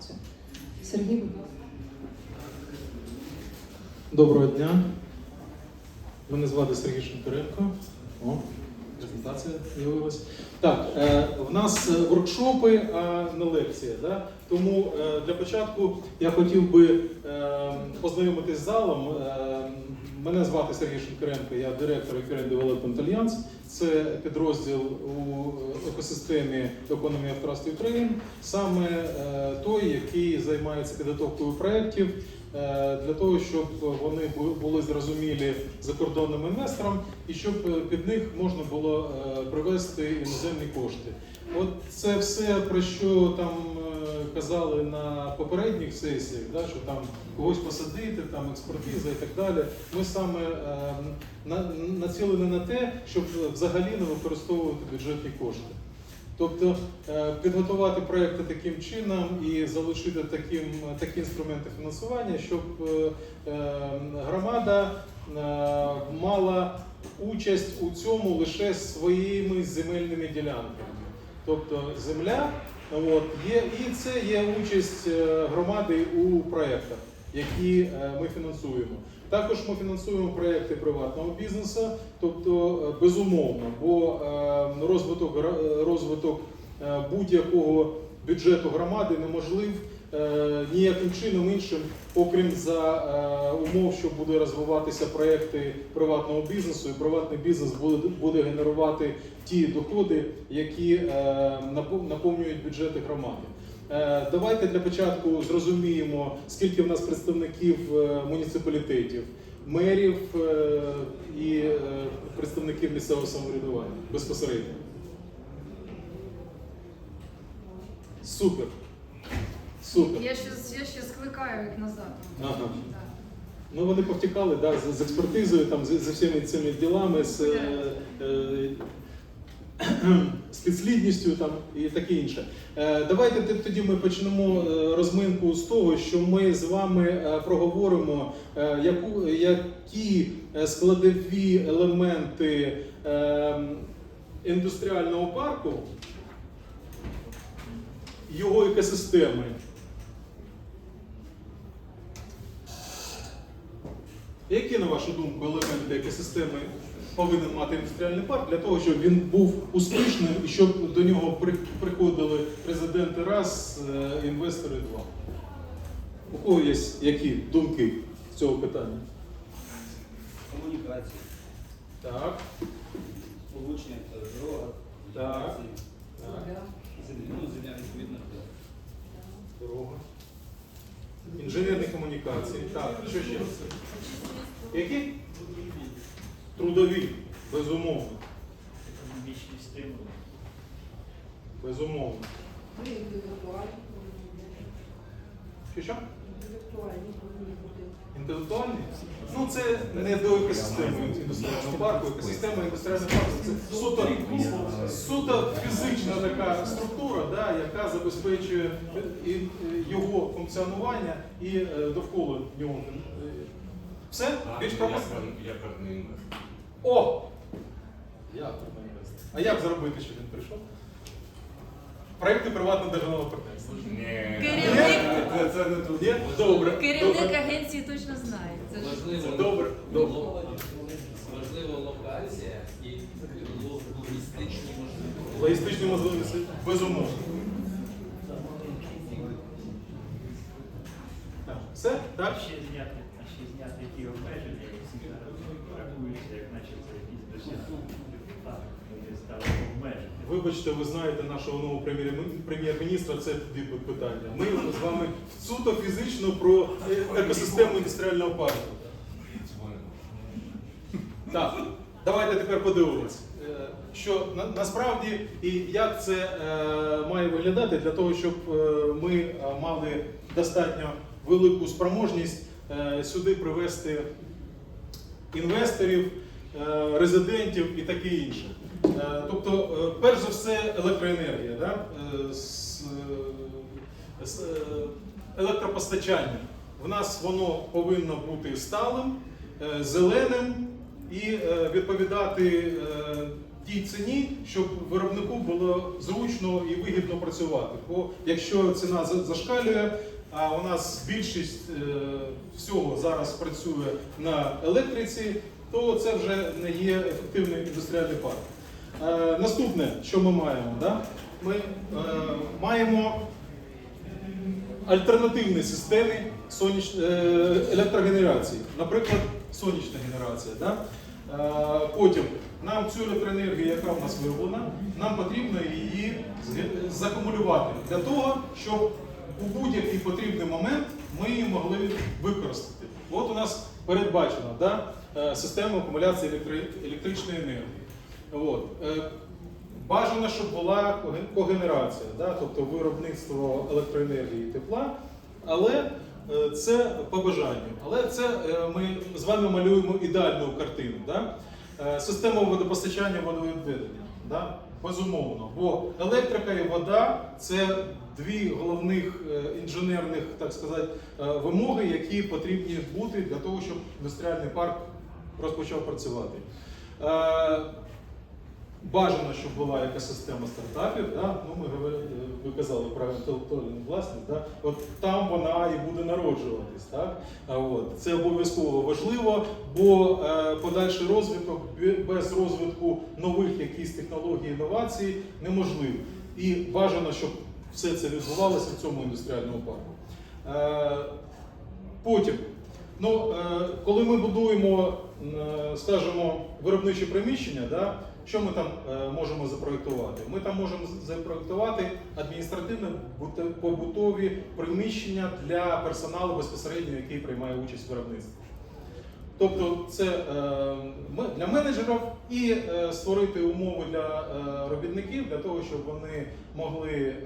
інформацію. Сергій, будь ласка. Доброго дня. Мене звати Сергій Шинкаренко. О, презентація з'явилась. Так, е, в нас е, воркшопи, а не лекція. Да? Тому е, для початку я хотів би е, познайомитись з залом. Е, мене звати Сергій Шинкаренко, я директор Ukraine Development Alliance. Це підрозділ у екосистемі Economy of Trust Ukraine, саме е, той, який займається підготовкою проєктів е, для того, щоб вони були зрозумілі закордонним інвесторам і щоб під них можна було е, привести іноземні кошти. От це все про що там казали на попередніх сесіях, да, що там когось посадити, там експертиза і так далі. Ми саме е, на- націлені на те, щоб взагалі не використовувати бюджетні кошти. Тобто е, підготувати проекти таким чином і залишити таким, такі інструменти фінансування, щоб е, е, громада мала участь у цьому лише своїми земельними ділянками. Тобто земля, от, є, і це є участь е, громади у проєктах, які е, ми фінансуємо. Також ми фінансуємо проєкти приватного бізнесу, тобто е, безумовно, бо е, розвиток, розвиток будь-якого бюджету громади неможлив ніяким чином іншим, окрім за е, умов, що буде розвиватися проекти приватного бізнесу, і приватний бізнес буде, генерувати ті доходи, які е, наповнюють бюджети громади. Е, Давайте для початку зрозуміємо, скільки в нас представників е, муніципалітетів, мерів е, і е, представників місцевого самоврядування безпосередньо. Супер. Супер. Я ще, я ще скликаю їх назад. Ага. Да. Ну вони повтікали да, з, з експертизою, там, з, з всіми цими ділами, з, е, е, з підслідністю там, і таке інше. Е, давайте тоді ми почнемо е, розминку з того, що ми з вами е, проговоримо, е, яку, які е, складові елементи е, індустріального парку, його екосистеми. Які, на вашу думку, елементи екосистеми повинен мати індустріальний парк для того, щоб він був успішним і щоб до нього приходили президенти раз, е, інвестори два? У кого є які думки з цього питання? Комунікації, Так, сполучення дорога, Так. ну, земля відповідно. дорога. Інженерні комунікації. Так, що ще? Які? Трудові, безумовно. Економічні стимули. Безумовно. Ну, інтелектуальні Що що? інтелектуальні. Інтелектуальні? Ну це не до екосистеми індустріального парку. Екосистема індустріального парку це суто, суто фізична така структура, да, яка забезпечує і, і його функціонування і е, довкола нього. Е, Все? Більш інвестор. О! Як А як зробити, щоб він прийшов? Проекти приватного державного партнерства. Ні. Керівник, Це, це не тут. Ні? Добре. керівник добре. агенції точно знає. Це ж Важливо, Добре, добре. важлива локація і логістичні можливості. Логістичні можливості безумовно. Так, Все? Так? Ще зняти, ще зняти ті обмеження, які зараз рахуються, як наче це якісь досягнення. Вони стали. Вибачте, ви знаєте нашого нового прем'єр- прем'єр-міністра, це тоді питання. Ми з вами суто фізично про е- екосистему індустріального парку. Так, давайте тепер подивимось, е, що на, насправді і як це е, має виглядати для того, щоб е, ми е, мали достатньо велику спроможність е, сюди привести інвесторів, е, резидентів і таке інше. Е, Тобто, е, перш за все, електроенергія, да? Е, електропостачання. В нас воно повинно бути сталим, зеленим і відповідати тій ціні, щоб виробнику було зручно і вигідно працювати. Бо якщо ціна за- зашкалює, а у нас більшість всього зараз працює на електриці, то це вже не є ефективний індустріальний парк. Е, наступне, що ми маємо, да? ми е, маємо альтернативні системи соняч... е, електрогенерації, наприклад, сонячна генерація. Да? Е, Потім нам цю електроенергію, яка в нас вироблена, нам потрібно її закумулювати для того, щоб у будь-який потрібний момент ми її могли використати. От у нас передбачена да, е, система акумуляції електри- електричної енергії. От. Е, Бажано, щоб була когенерація, да, тобто виробництво електроенергії і тепла, але е, це по бажанню. Але це е, ми з вами малюємо ідеальну картину. Да? Система водопостачання водовідведення. Да? Безумовно. Бо електрика і вода це дві головних інженерних так сказати, вимоги, які потрібні бути для того, щоб індустріальний парк розпочав працювати. Е, Бажано, щоб була якась система стартапів. Да? Ну, ми говорили, ви казали про інтелектуальну власність. Да? От там вона і буде народжуватись. Так? От. Це обов'язково важливо, бо е, подальший розвиток без розвитку нових якихось технологій інновацій неможливий. І бажано, щоб все це відбувалося в цьому індустріальному парку. Е, Потім, ну, е, коли ми будуємо, е, скажімо, виробниче приміщення, да, що ми там е, можемо запроектувати? Ми там можемо запроектувати адміністративно-побутові приміщення для персоналу безпосередньо, який приймає участь в виробництві. Тобто це е, для менеджерів і е, створити умови для робітників для того, щоб вони могли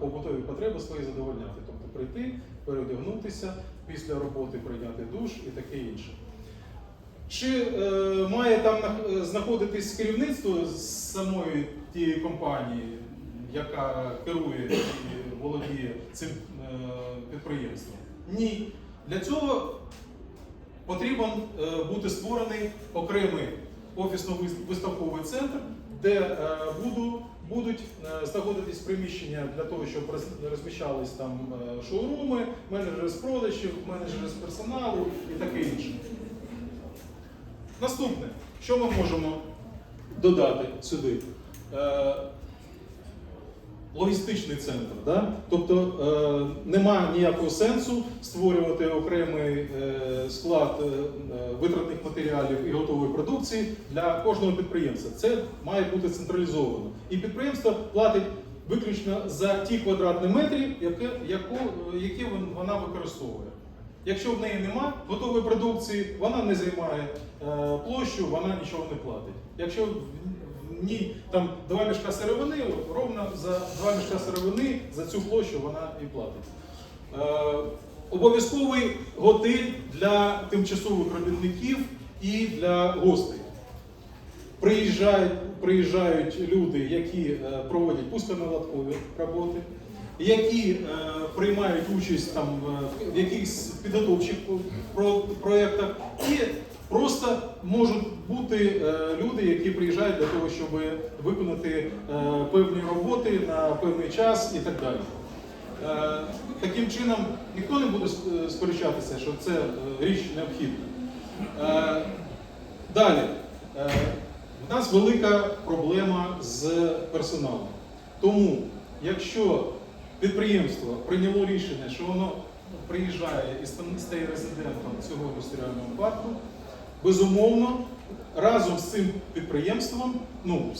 побутові потреби свої задовольняти. Тобто прийти, переодягнутися після роботи, прийняти душ і таке інше. Чи е, має там е, знаходитись керівництво з самої тієї компанії, яка керує і володіє цим е, підприємством? Ні. Для цього потрібен е, бути створений окремий офісно-виставковий центр, де е, буду, будуть е, знаходитись приміщення для того, щоб розміщались там е, шоуруми, менеджери з продажів, менеджери з персоналу і таке інше. Наступне, що ми можемо додати сюди? Е, логістичний центр. Да? Тобто е, немає ніякого сенсу створювати окремий е, склад е, е, витратних матеріалів і готової продукції для кожного підприємства. Це має бути централізовано. І підприємство платить виключно за ті квадратні метри, які, яку, які вона використовує. Якщо в неї нема готової продукції, вона не займає е, площу, вона нічого не платить. Якщо в ній там два мішка сировини, ровно за два мішка сировини за цю площу вона і платить. Е, обов'язковий готель для тимчасових робітників і для гостей. Приїжджають, приїжджають люди, які е, проводять пусконаладкові роботи, які е, приймають участь там, е, в якихось підготовчих про- проєктах, і просто можуть бути е, люди, які приїжджають для того, щоб виконати е, певні роботи на певний час і так далі. Е, Таким чином ніхто не буде сперечатися, що це е, річ необхідна. Е, Далі. Е, У нас велика проблема з персоналом. Тому, якщо підприємство прийняло рішення, що воно приїжджає і стає резидентом цього індустріального парку, безумовно, разом з цим підприємством ну,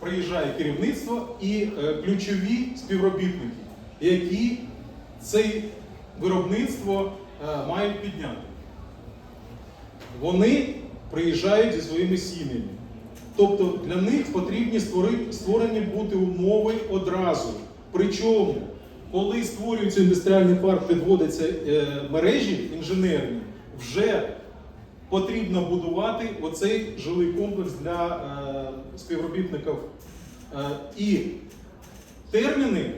приїжджає керівництво і е, ключові співробітники, які це виробництво е, мають підняти. Вони приїжджають зі своїми сім'ями. Тобто для них потрібні створи- створені бути умови одразу. Причому, коли створюється індустріальний парк, підводяться е, мережі інженерні, вже потрібно будувати оцей жилий комплекс для е, співробітників. Е, і терміни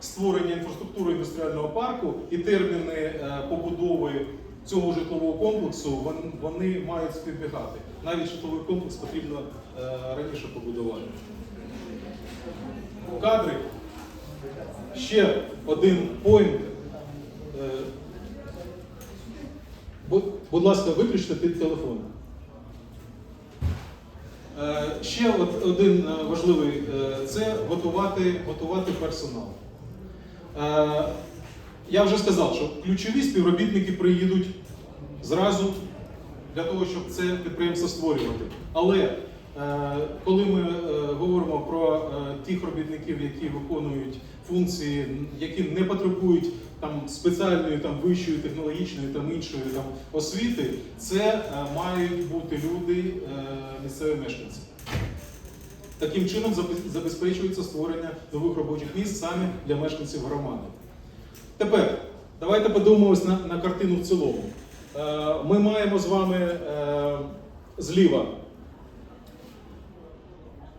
створення інфраструктури індустріального парку і терміни побудови цього житлового комплексу вон- вони мають співбігати. Навіть житловий комплекс потрібно раніше побудувати. Кадри. Ще один поінт. Е, Будь, ласка, виключте під телефон. Е, Ще один е, важливий це готувати, готувати персонал. Я вже сказав, що ключові співробітники приїдуть зразу для того, щоб це підприємство створювати. Але коли ми е, говоримо про е, тих робітників, які виконують функції, які не потребують там спеціальної там вищої технологічної там іншої там освіти, це е, мають бути люди е, місцеві мешканці. Таким чином забезпечується створення нових робочих місць саме для мешканців громади. Тепер давайте подивимось на, на картину в цілому. Е, ми маємо з вами е, зліва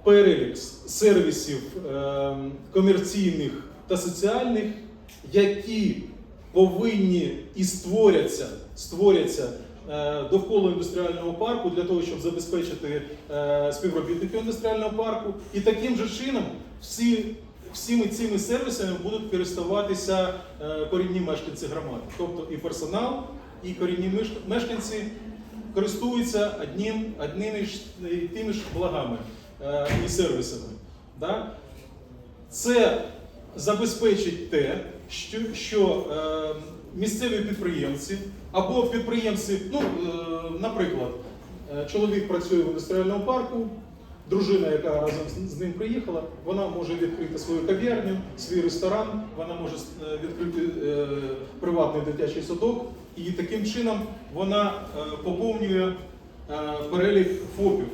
перелік сервісів е, комерційних та соціальних, які повинні і створяться, створяться е, довкола індустріального парку для того, щоб забезпечити е, співробітників індустріального парку. І таким же чином всі, всіми цими сервісами будуть користуватися е, корінні мешканці громади. Тобто і персонал, і корінні мешканці користуються одним, одними ж тими ж благами і сервісами. Да? Це забезпечить те, що, що е, місцеві підприємці або підприємці, ну, е, наприклад, е, чоловік працює в індустріальному парку, дружина, яка разом з- ним приїхала, вона може відкрити свою кав'ярню, свій ресторан, вона може е, відкрити е, приватний дитячий садок, і таким чином вона е, поповнює е, перелік ФОПів,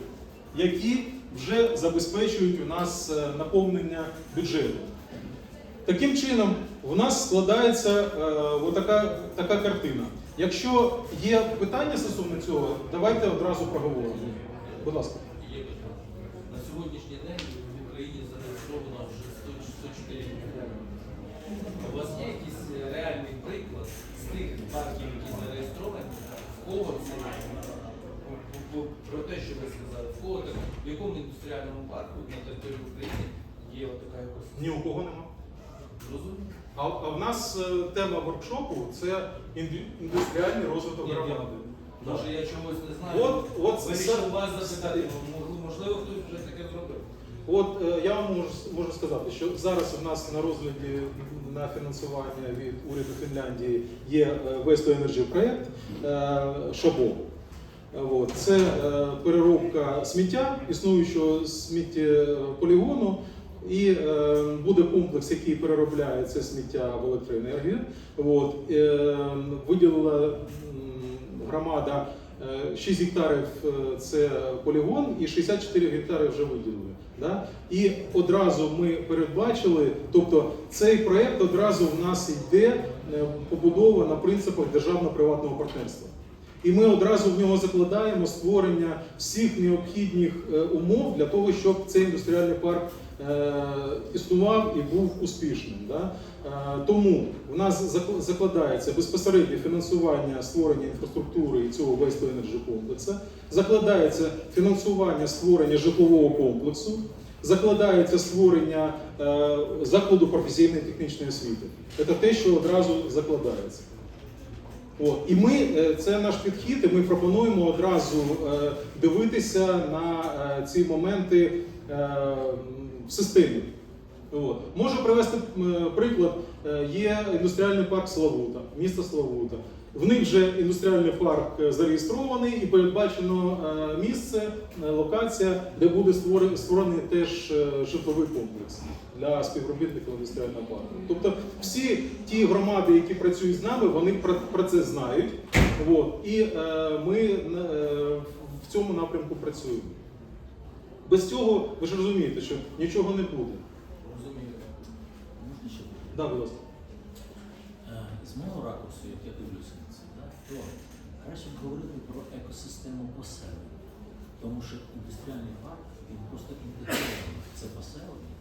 які вже забезпечують у нас е, наповнення бюджету. Таким чином, у нас складається е, отака, така картина. Якщо є питання стосовно цього, давайте одразу проговоримо. Будь ласка. Є. На сьогоднішній день в Україні зареєстровано вже 100 104 підприємств. У вас є ви в так, в якому індустріальному парку на території України є отака якось Ні у кого нема. розумна? А, а в нас е, тема воркшопу це інду- індустріальний розвиток Ні, громади. Може я чогось не знаю. От, от Вирішив це- вас запитати, М- можливо, хтось вже таке зробив. От е, я вам можу, можу сказати, що зараз у нас на розгляді на фінансування від уряду Фінляндії є е, Waste to Energy проєкт е, ШОБО. Це е, переробка сміття, існуючого сміттєполігону, і е, буде комплекс, який переробляє це сміття в електроенергію. Е, виділила громада е, 6 гектарів це полігон і 64 гектари вже виділили. Да? І одразу ми передбачили, тобто цей проект одразу в нас йде побудова на принципах державно-приватного партнерства. І ми одразу в нього закладаємо створення всіх необхідних е, умов для того, щоб цей індустріальний парк е, існував і був успішним. Е, Тому в нас закладається безпосереднє фінансування створення інфраструктури і цього Waste Energy комплексу, закладається фінансування створення житлового комплексу, закладається створення закладу професійної технічної освіти. Це те, що одразу закладається. От. І ми, е, це наш підхід, і ми пропонуємо одразу е, дивитися на е, ці моменти в системі. От. Можу привести приклад. Є індустріальний парк Славута, місто Славута. В них вже індустріальний парк зареєстрований і передбачено е, місце, е, локація, де буде створений, теж е, житловий комплекс для співробітників індустріального парку. Тобто всі ті громади, які працюють з нами, вони про, це знають. От. І ми в цьому напрямку працюємо. Без цього ви ж розумієте, що нічого не буде. Розумію. Можна ще Да, будь ласка. З мого ракурсу, як я дивлюся то краще б говорити про екосистему поселення. Тому що індустріальний парк він просто інтегрований в це поселення,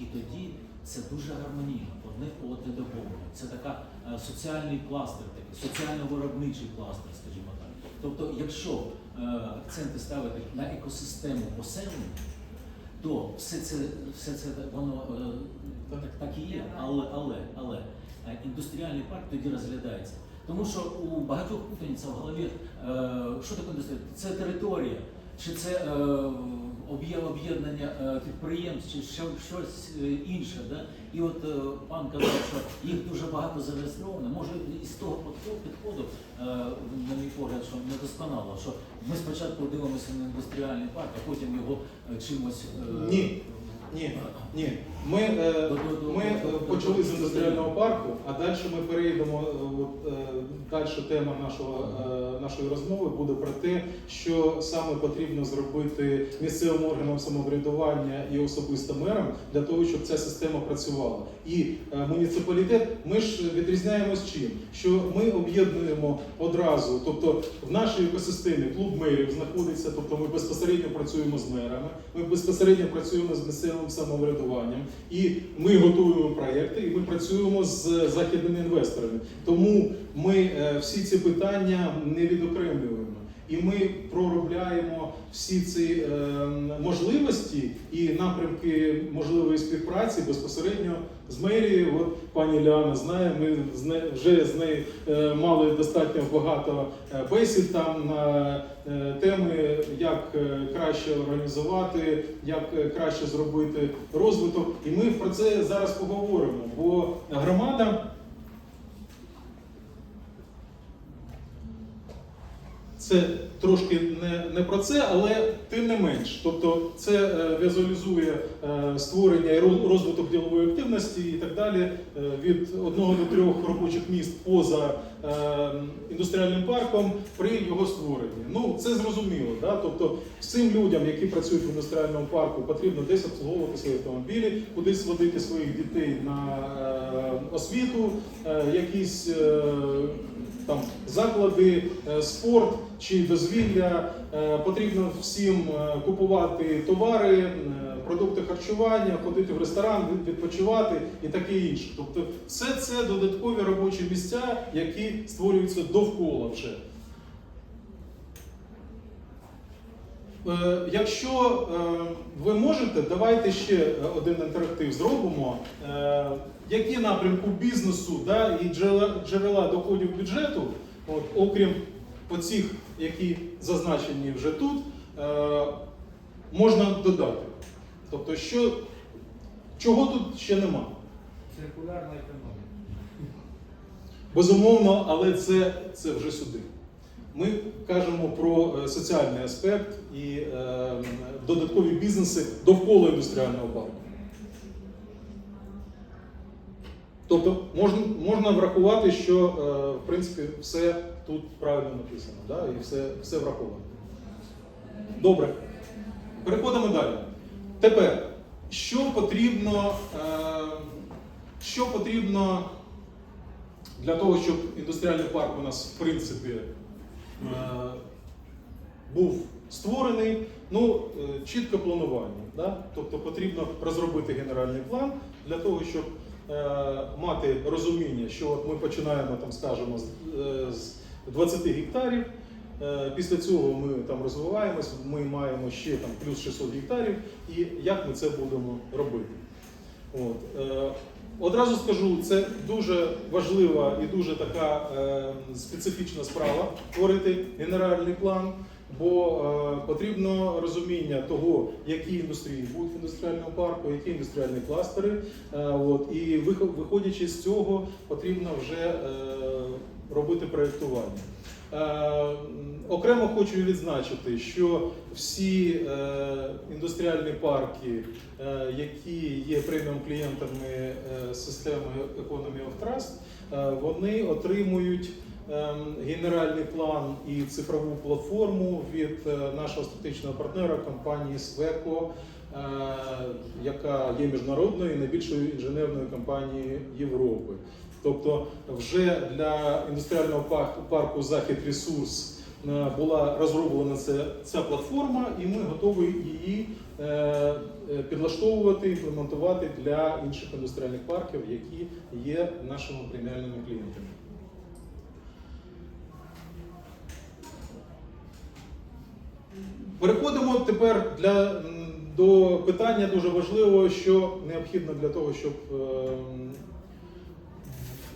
і тоді це дуже гармонійно, одне одне доповнює. Це така е, соціальний кластер, такий соціально-виробничий кластер, скажімо так. Тобто, якщо е, акценти ставити на екосистему поселення, то все це, все це воно е, так, так і є, але, але, але індустріальний парк тоді розглядається. Тому що у багатьох путаниця в голові, е, що таке індустрія? Це територія, чи це е, об'єднання е, підприємств, чи щось інше. Да? І от пан казав, що їх дуже багато зареєстровано. Може, із того підходу, на мій погляд, що недосконало, що ми спочатку дивимося на індустріальний парк, а потім його чимось. Ні. Ні, ні. Ми, е, ми е, почали з індустріального парку, а далі ми перейдемо. е, От, е, далі тема нашого, нашої розмови буде про те, що саме потрібно зробити місцевим органам самоврядування і особисто мерам для того, щоб ця система працювала. І муніципалітет, ми ж відрізняємось чим? Що ми об'єднуємо одразу, тобто в нашій екосистемі клуб мерів знаходиться, тобто ми безпосередньо працюємо з мерами, ми безпосередньо працюємо з місцевим самоврядуванням, і ми готуємо проєкти, і ми працюємо з західними інвесторами. Тому ми е, всі ці питання не відокремлюємо. І ми проробляємо всі ці е, можливості і напрямки можливої співпраці безпосередньо з мерією. От пані Ліана знає, ми з вже з нею е, мали достатньо багато е, бесід там на теми, як краще організувати, як краще зробити розвиток. І ми про це зараз поговоримо. Бо громада. Це трошки не, не про це, але тим не менш. Тобто це е, візуалізує е, створення і роз- розвиток ділової активності і так далі е, від одного до трьох робочих місць поза індустріальним парком при його створенні. Ну це зрозуміло. Да? Тобто всім людям, які працюють в індустріальному парку, потрібно десь обслуговувати свої автомобілі, кудись водити своїх дітей на освіту, якісь. Там заклади, е, спорт чи дозвілля. Е, Потрібно всім е, купувати товари, продукти харчування, ходити в ресторан, відпочивати і таке інше. Тобто, все це додаткові робочі місця, які створюються довкола вже. Якщо ви можете, давайте ще один інтерактив зробимо. Які напрямку бізнесу да, і джерела, джерела доходів бюджету, от, окрім оцих, які зазначені вже тут, е, можна додати? Тобто, що, чого тут ще нема? Циркулярна економіка. Безумовно, але це, це вже сюди. Ми кажемо про е, соціальний аспект і е, додаткові бізнеси довкола індустріального парку. Тобто можна, можна врахувати, що е, в принципі все тут правильно написано, да? і все, все враховано. Добре. Переходимо далі. Тепер, що потрібно, е, що потрібно для того, щоб індустріальний парк у нас в принципі е, був створений, ну, чітке планування. Да? Тобто потрібно розробити генеральний план для того, щоб мати розуміння, що от ми починаємо, там, скажімо, з, е, 20 гектарів. Е, Після цього ми там розвиваємось, ми маємо ще там плюс 600 гектарів, і як ми це будемо робити. От. Одразу скажу, це дуже важлива і дуже така е, специфічна справа творити генеральний план, бо е, потрібно розуміння того, які індустрії будуть в індустріальному парку, які індустріальні кластери. Е, от, і виходячи з цього, потрібно вже е, робити проєктування. Е, Окремо хочу відзначити, що всі е, індустріальні парки, е, які є преміум клієнтами системи Economy of Trust, вони отримують ем, генеральний план і цифрову платформу від нашого стратегічного партнера компанії Свеко, яка є міжнародною і найбільшою інженерною компанією Європи. Тобто, вже для індустріального парку Захід Ресурс була розроблена ця, платформа, і ми готові її е, е, підлаштовувати, імплементувати для інших індустріальних парків, які є нашими преміальними клієнтами. Переходимо тепер для, до питання дуже важливого, що необхідно для того, щоб ем,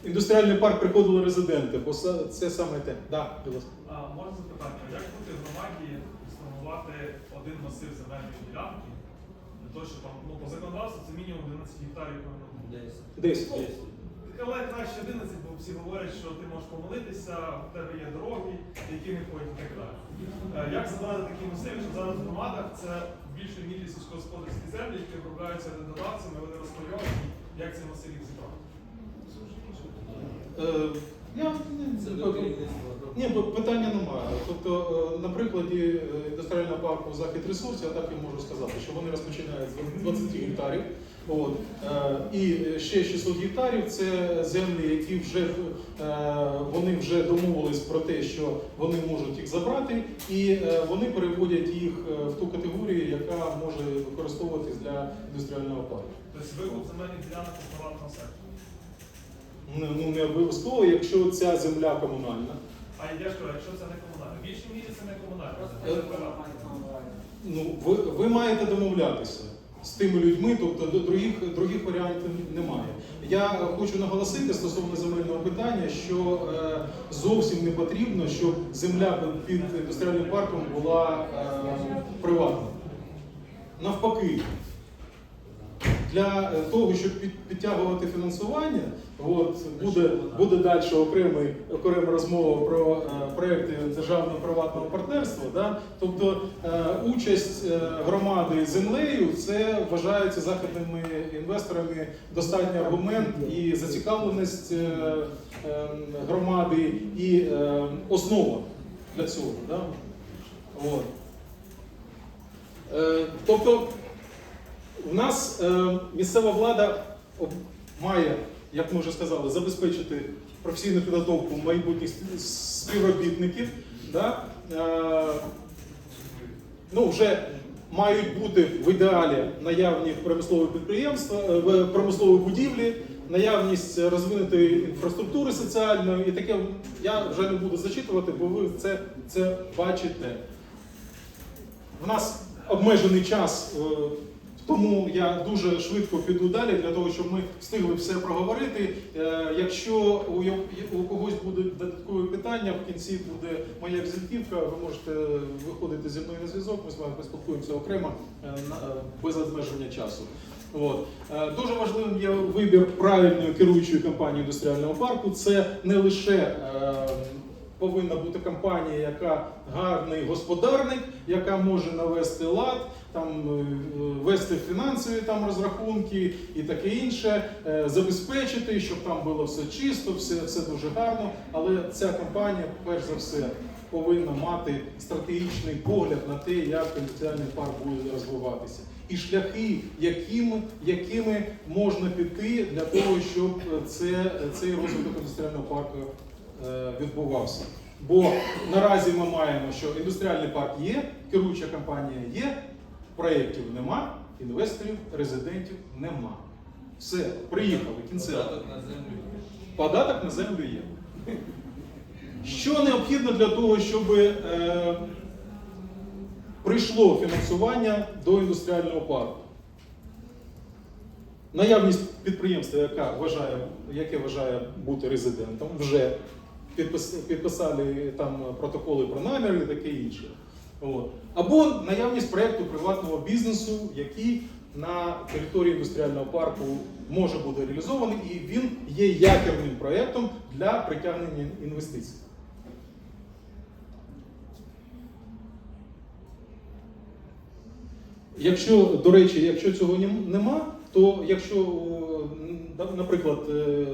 індустріальний парк приходили резиденти, бо це- це саме те. Да, будь ласка. А можна запитати, як бути громаді сформувати один масив земельної ділянки для того, щоб там ну по законодавству це мінімум 11 гектарів. Десь. Десь. Але краще 11, бо всі говорять, що ти можеш помилитися, в тебе є дороги, які не ходять і так далі. Е, Як задати такі масиви, що зараз в громадах це в більшій мірі сільськогосподарські землі, які обробляються орендодавцями, вони розпайовані, як ці масиви зібрати? Е, я, Це ні, до керівництва. ні, бо питання немає. Тобто, е, на прикладі е, індустріального парку Захід ресурс, я так і можу сказати, що вони розпочинають з 20 гектарів. От, е, і ще 600 гектарів це землі, які вже е, вони вже домовились про те, що вони можуть їх забрати, і е, вони переводять їх е, в ту категорію, яка може використовуватись для індустріального парку. Тобто викуп земельних ділянок у приватного сектору. Ну, ну, не обов'язково, якщо ця земля комунальна. А я ж кажу, якщо це не комунальне, в більшій мірі це не комунальне, Е, це. Ну, ви, ви маєте домовлятися з тими людьми, тобто до других, других варіантів немає. Я хочу наголосити стосовно земельного питання, що е, зовсім не потрібно, щоб земля під індустріальним парком була е, приватна. Навпаки, для того, щоб підтягувати фінансування, от, буде, буде далі окремий, окрема розмова про е, проекти державно-приватного партнерства. Да? Тобто е, участь е, громади землею це вважається західними інвесторами достатній аргумент і зацікавленість громади і основа для цього. Да? От. Тобто у нас місцева влада має, як ми вже сказали, забезпечити професійну підготовку майбутніх співробітників. Да? Е, ну, вже мають бути в ідеалі наявні промислові підприємства, е, промислові будівлі, наявність розвинутої інфраструктури соціальної і таке. Я вже не буду зачитувати, бо ви це, це бачите. У нас обмежений час, е, тому я дуже швидко піду далі для того, щоб ми встигли все проговорити. Е, Якщо у, когось будуть додаткові питання, в кінці буде моя візитівка, ви можете виходити зі мною на зв'язок, ми з вами поспілкуємося окремо е, е, без обмеження часу. От. Дуже важливим є вибір правильної керуючої компанії індустріального парку. Це не лише повинна бути компанія, яка гарний господарник, яка може навести лад, там е, вести фінансові там розрахунки і таке інше, е, забезпечити, щоб там було все чисто, все, все дуже гарно. Але ця компанія, перш за все, повинна мати стратегічний погляд на те, як індустріальний парк буде розвиватися. І шляхи, якими, якими можна піти для того, щоб це, цей розвиток індустріального парку е, відбувався. Бо наразі ми маємо, що індустріальний парк є, керуюча компанія є, проєктів нема, інвесторів, резидентів нема. Все, приїхали, кінцево. Податок на землю. Податок на землю є. Що необхідно для того, щоб е, прийшло фінансування до індустріального парку? Наявність підприємства, яка вважає, яке вважає бути резидентом, вже підписали там протоколи про наміри і таке інше. От. Або наявність проєкту приватного бізнесу, який на території індустріального парку може бути реалізований, і він є якірним проєктом для притягнення інвестицій. Якщо, до речі, якщо цього нем- нема, то якщо, наприклад, е,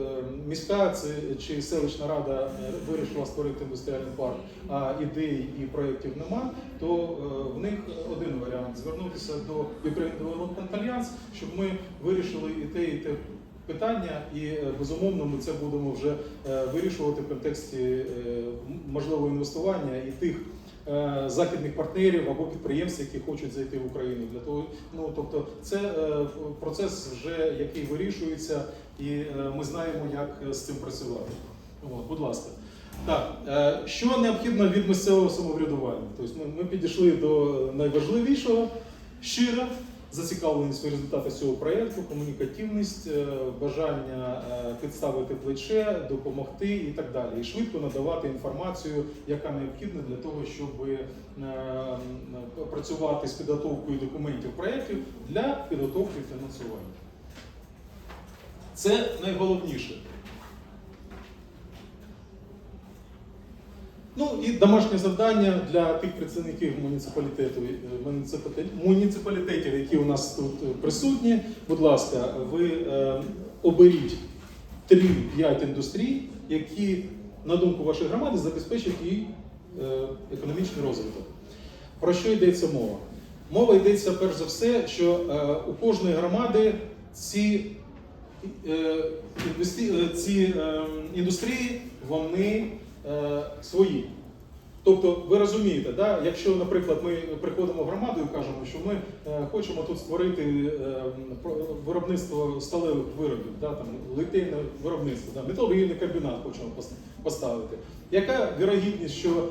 міська чи селищна рада е, вирішила створити індустріальний парк, а ідей і проєктів нема, то е, в них один варіант звернутися до Ukraine Development Alliance, щоб ми вирішили і те, і те питання, і безумовно ми це будемо вже вирішувати в контексті можливого інвестування і тих західних партнерів або підприємств, які хочуть зайти в Україну. Для того, ну тобто, це е, процес вже який вирішується, і е, ми знаємо, як з цим працювати. От, будь ласка. Так, е, що необхідно від місцевого самоврядування? Тобто ми, ми підійшли до найважливішого щира зацікавленість в результаті цього проєкту, комунікативність, е, бажання е, підставити плече, допомогти і так далі. І швидко надавати інформацію, яка необхідна для того, щоб е, працювати з підготовкою документів проєктів для підготовки фінансування. Це найголовніше. Ну і домашнє завдання для тих представників муніципалітету, е, муніципалітетів, які у нас тут е, присутні. Будь ласка, ви е, оберіть 3-5 індустрій, які, на думку вашої громади, забезпечать її е, економічний розвиток. Про що йдеться мова? Мова йдеться перш за все, що е, у кожної громади ці, е, е, ці е, індустрії вони е, свої. Тобто, ви розумієте, да? якщо, наприклад, ми приходимо в громаду і кажемо, що ми е, хочемо тут створити е, виробництво сталевих виробів, да? там, литейне виробництво, да? металургійний комбінат хочемо поставити. Яка вірогідність, що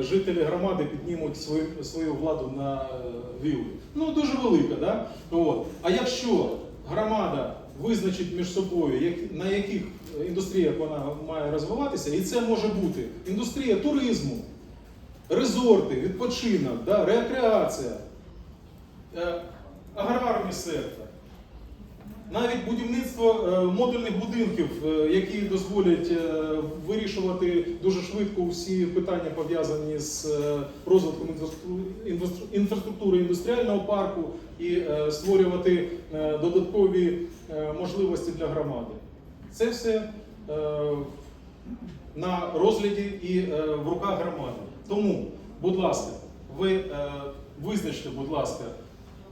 жителі громади піднімуть свою, свою владу на е? Ну, дуже велика. Да? От. А якщо громада визначить між собою, на яких індустріях вона має розвиватися, і це може бути індустрія туризму, резорти, відпочинок, да, рекреація, е, аграрний сектор, навіть будівництво е, модульних будинків, е, які дозволять е, вирішувати дуже швидко усі питання пов'язані з розвитком інфраструктури- індустріального парку і створювати додаткові можливості для громади. Це все на розгляді і в руках громади. Тому, будь ласка, ви визначте, будь ласка,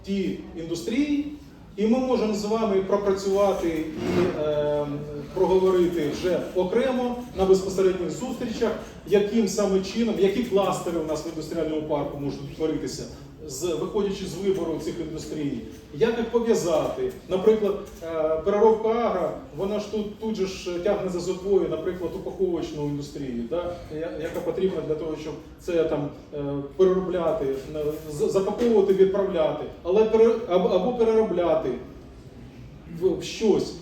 ті індустрії, і ми можемо з вами пропрацювати і е, проговорити вже окремо на безпосередніх зустрічах, яким саме чином, які кластери у нас в індустріальному парку можуть утворитися, з, виходячи з вибору цих індустрій, як їх пов'язати. Наприклад, е, переробка агро, вона ж тут, тут же ж тягне за собою, наприклад, упаковочну індустрію, да, яка потрібна для того, щоб це там е, переробляти, запаковувати, відправляти, але або, переробляти в щось.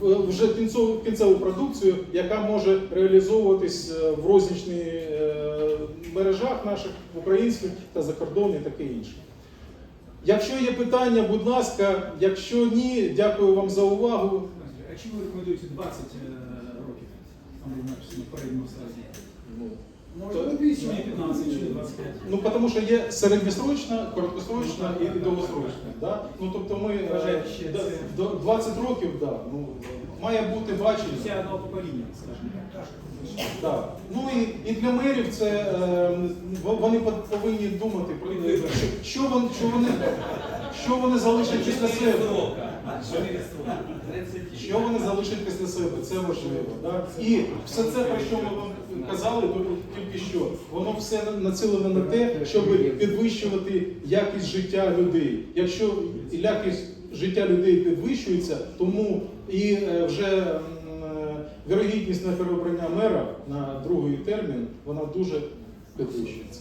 Вже кінцеву, кінцеву продукцію, яка може реалізовуватись е, в рознічних е, мережах наших українських та закордонних, таке інше. Якщо є питання, будь ласка, якщо ні, дякую вам за увагу. А чому ви рекомендуєте 20 е, років? Андрій Маркович, на передньому стадії? Ну, не 200, не 15, чи 25. Ну, тому що є середньосрочна, короткосрочна і довгосрочна. Да? Ну, тобто ми е, да, до 20 років, да, ну, має бути бачення. Це одного покоління, скажімо так. Ну і, і для мерів це е, вони повинні думати про що, що, вони, що, вони, що вони залишать після себе. Що вони залишать після себе, це важливо. Да? І все це, про що ми казали тут тільки що, воно все націлене на те, щоб підвищувати якість життя людей. Якщо якість життя людей підвищується, тому і е, вже е, вірогідність на переобрання мера на другий термін, вона дуже підвищується.